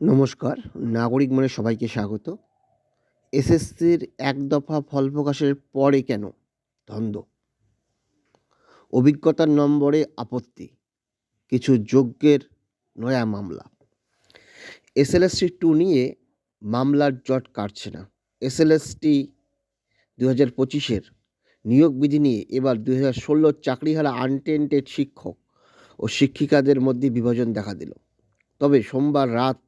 নমস্কার, নাগরিক মনে সবাইকে স্বাগত। এসএসসির এক দফা ফল প্রকাশের পরে কেন দ্বন্দ্ব? অভিজ্ঞতার নম্বরে আপত্তি, কিছু যোগ্যের নয়া মামলা। এসএলএসটি টু নিয়ে মামলার জট কাটছে না। এসএলএসটি দু হাজার পঁচিশের নিয়োগ বিধি নিয়ে এবার দু হাজার ষোলোর চাকরিহারা আনটেন্টেড শিক্ষক ও শিক্ষিকাদের মধ্যে বিভাজন দেখা দিল। তবে সোমবার রাত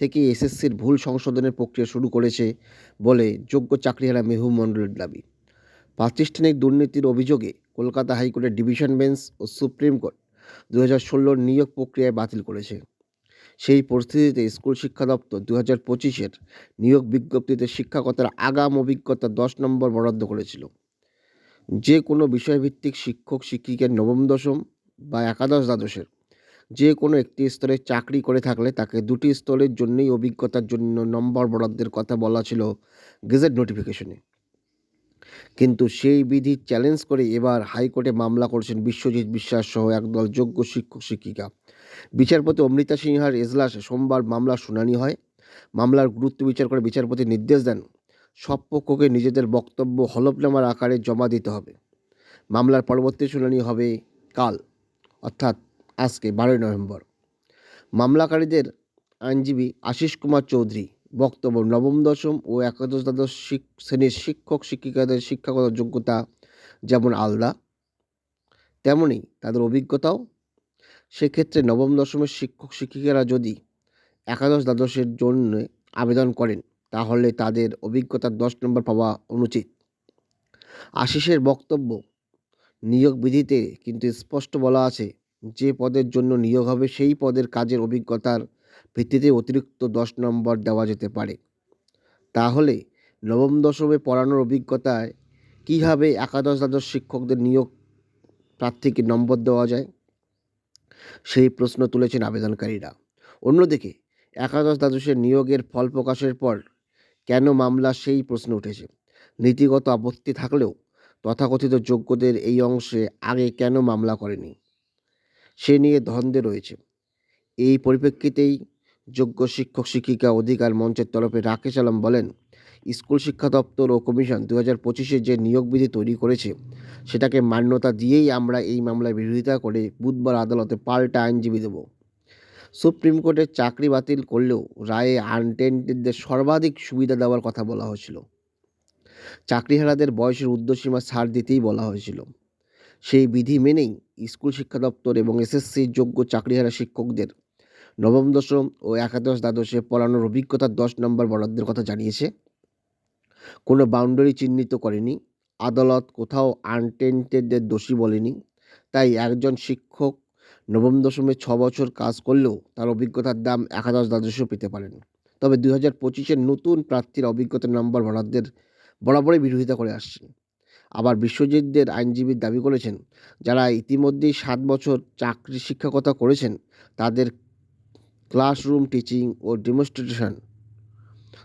থেকে এসএসসির ভুল সংশোধনের প্রক্রিয়া শুরু করেছে বলে যোগ্য চাকরিহারা মেহবুব মণ্ডলের দাবি। প্রাতিষ্ঠানিক দুর্নীতির অভিযোগে কলকাতা হাইকোর্টের ডিভিশন বেঞ্চ ও সুপ্রিম কোর্ট দু হাজার ষোলোর নিয়োগ প্রক্রিয়ায় বাতিল করেছে। সেই পরিস্থিতিতে স্কুল শিক্ষা দপ্তর দু হাজার পঁচিশের নিয়োগ বিজ্ঞপ্তিতে শিক্ষকতার আগাম অভিজ্ঞতা দশ নম্বর বরাদ্দ করেছিল। যে কোনো বিষয়ভিত্তিক শিক্ষক শিক্ষিকার নবম, দশম বা একাদশ দ্বাদশের যে কোনো একটি স্তরে চাকরি করে থাকলে তাকে দুটি স্তরের জন্যই অভিজ্ঞতার জন্য নম্বর বরাদ্দের কথা বলা ছিল গেজেট নোটিফিকেশনে। কিন্তু সেই বিধি চ্যালেঞ্জ করে এবার হাইকোর্টে মামলা করেছেন বিশ্বজিৎ বিশ্বাস সহ একদল যোগ্য শিক্ষক শিক্ষিকা। বিচারপতি অমৃতা সিনহার এজলাসে সোমবার মামলার শুনানি হয়। মামলার গুরুত্ব বিচার করে বিচারপতি নির্দেশ দেন, সব পক্ষকে নিজেদের বক্তব্য হলফনামার আকারে জমা দিতে হবে। মামলার পরবর্তী শুনানি হবে কাল, অর্থাৎ আজকে বারোই নভেম্বর। মামলাকারীদের আইনজীবী আশিস কুমার চৌধুরী, বক্তব্য নবম, দশম ও একাদশ দ্বাদশ শ্রেণির শিক্ষক, শিক্ষিকাদের শিক্ষাগত যোগ্যতা যেমন আলাদা তেমনই তাদের অভিজ্ঞতাও। সেক্ষেত্রে নবম, দশমের শিক্ষক, শিক্ষিকারা যদি একাদশ দ্বাদশের জন্য আবেদন করেন, তাহলে তাদের অভিজ্ঞতার দশ নম্বর পাওয়া অনুচিত। আশিসের বক্তব্য, নিয়োগ বিধিতে কিন্তু স্পষ্ট বলা আছে যে পদের জন্য নিয়োগ হবে, সেই পদের কাজের অভিজ্ঞতার ভিত্তিতে অতিরিক্ত দশ নম্বর দেওয়া যেতে পারে। তাহলে নবম দশমে পড়ানোর অভিজ্ঞতায় কীভাবে একাদশ দ্বাদশ শিক্ষকদের নিয়োগ প্রার্থীকে নম্বর দেওয়া যায়? সেই প্রশ্ন তুলেছেন আবেদনকারীরা। অন্যদিকে একাদশ দ্বাদশের নিয়োগের ফল প্রকাশের পর কেন মামলা সেই প্রশ্ন উঠেছে? নীতিগত আপত্তি থাকলেও তথাকথিত যোগ্যদের এই অংশে আগে কেন মামলা করেনি? সে নিয়ে দ্বন্দ্বে রয়েছে। এই পরিপ্রেক্ষিতেই যোগ্য শিক্ষক, শিক্ষিকা অধিকার মঞ্চের তরফে রাকেশ আলম বলেন, স্কুল শিক্ষা দপ্তর ও কমিশন দু হাজার পঁচিশে যে নিয়োগ বিধি তৈরি করেছে, সেটাকে মান্যতা দিয়েই আমরা এই মামলায় বিরোধিতা করে বুধবার আদালতে পাল্টা আইনজীবী দেব। সুপ্রিম কোর্টের চাকরি বাতিল করলেও রায়ে আনটেন্টেডদের সর্বাধিক সুবিধা দেওয়ার কথা বলা হয়েছিল। চাকরিহারাদের বয়সের ঊর্ধ্বসীমা ছাড় দিতেই বলা হয়েছিল। সেই বিধি মেনেই স্কুল শিক্ষা দপ্তর এবং এসএসসির যোগ্য চাকরিহারা শিক্ষকদের নবম, দশম ও একাদশ দ্বাদশে পড়ানোর অভিজ্ঞতার দশ নম্বর বরাদ্দের কথা জানিয়েছে। কোনো বাউন্ডারি চিহ্নিত করেনি। আদালত কোথাও আনটেন্টেডদের দোষী বলেনি। তাই একজন শিক্ষক নবম, দশমে ছ বছর কাজ করলেও তার অভিজ্ঞতার দাম একাদশ, দ্বাদশেও পেতে পারেন। তবে দুই হাজার পঁচিশের নতুন প্রার্থীর অভিজ্ঞতার নম্বর বরাদ্দের বরাবরই বিরোধিতা করে আসছেন আবার বিশ্বজিৎদের আইনজীবী দাবি করেছেন, যারা ইতিমধ্যেই সাত বছর চাকরি শিক্ষকতা করেছেন, তাদের ক্লাসরুম টিচিং ও ডেমনস্ট্রেশন,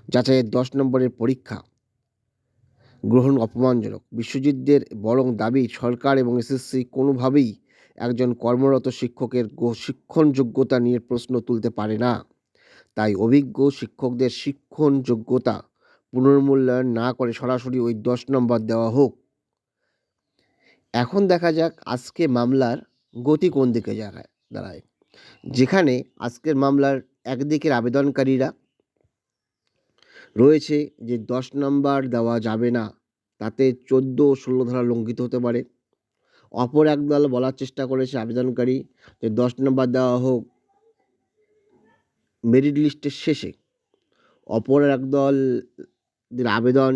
যাচাইয়ের দশ নম্বরের পরীক্ষা গ্রহণ অপমানজনক। বিশ্বজিৎদের বরং দাবি, সরকার এবং এসএসসি কোনোভাবেই একজন কর্মরত শিক্ষকের শিক্ষণ যোগ্যতা নিয়ে প্রশ্ন তুলতে পারে না। তাই অভিজ্ঞ শিক্ষকদের শিক্ষণ যোগ্যতা পুনর্মূল্যায়ন না করে সরাসরি ওই দশ নম্বর দেওয়া হোক। এখন দেখা যাক আজকে মামলার গতি কোন দিকে জায়গায় দাঁড়ায়। যেখানে আজকের মামলার একদিকের আবেদনকারীরা রয়েছে যে দশ নম্বর দেওয়া যাবে না, তাতে চোদ্দ ষোলো ধারা লঙ্ঘিত হতে পারে। অপর একদল বলার চেষ্টা করেছে আবেদনকারী যে দশ নম্বর দেওয়া হোক মেরিট লিস্টের শেষে। অপর একদল আবেদন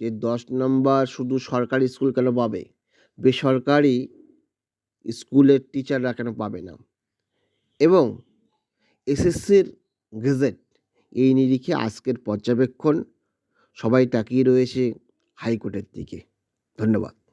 যে দশ নম্বর শুধু সরকারি স্কুল কেন পাবে? বেসরকারি স্কুলের টিচাররা কেন পাবে না? এবং এসএসসির গেজেট এই নিরিখে আজকের পর্যবেক্ষণ সবাই তাকিয়ে রয়েছে হাইকোর্টের দিকে। ধন্যবাদ।